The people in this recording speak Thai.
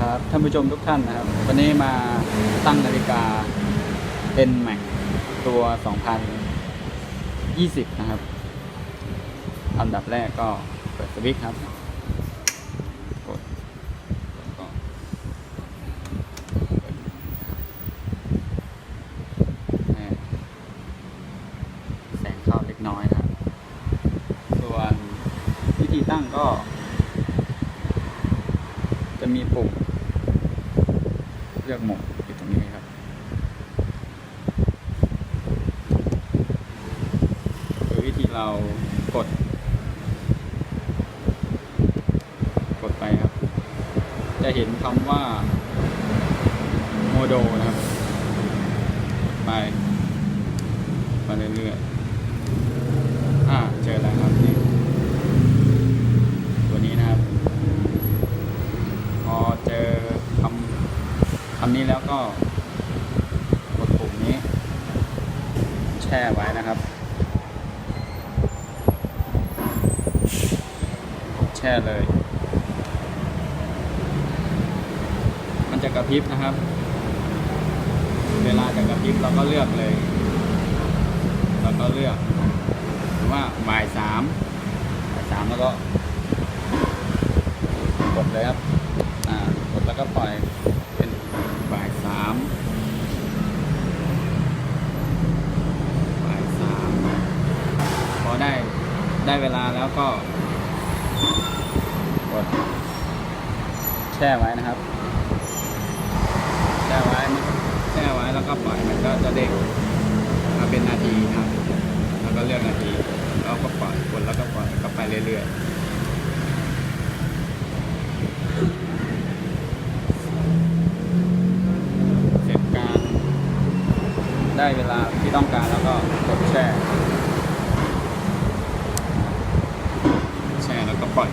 ครับท่านผู้ชมทุกท่านนะครับ วันนี้มาตั้งนาฬิกา N Max ตัว 2020 นะครับอันดับแรกก็เปิดสวิตช์ครับกดแล้วก็ให้แสงเข้าเล็กน้อยนะครับ ส่วนวิธีตั้งก็จะมีปุ่ม ลือกหมดอยู่ตรงนี้ครับโดยวิธีเรากด กดไปครับ จะเห็นคำว่าโมโดนะครับ ไปไปเรื่อยๆอ่าเจอแล้วครับนี่ตัวนี้นะครับ พอเจอคำคำนี้แล้วก็กดปุ่มนี้ แช่ไว้นะครับ แช่เลย มันจะกระพริบนะครับ เวลาจะกระพริบเราก็เลือกเลยเราก็เลือกว่าบ่ายสามบ่ายสามแล้วก็กดเลยครับ อ่ากดแล้วก็ปล่อยามบ่ายสามพอได้ได้เวลาแล้วก็กดแช่ไว้นะครับ แช่ไว้แช่ไว้แล้วก็ปล่อยมันก็จะเด้งมาเป็นนาทีนะครับ แล้วก็เลือกนาทีแล้วก็ปล่อยกดแล้วก็ปล่อยก็ไปเรื่อยๆ เสร็จการ ได้เวลาที่ต้องการแล้วก็กดแช่ แช่แล้วก็ปล่อย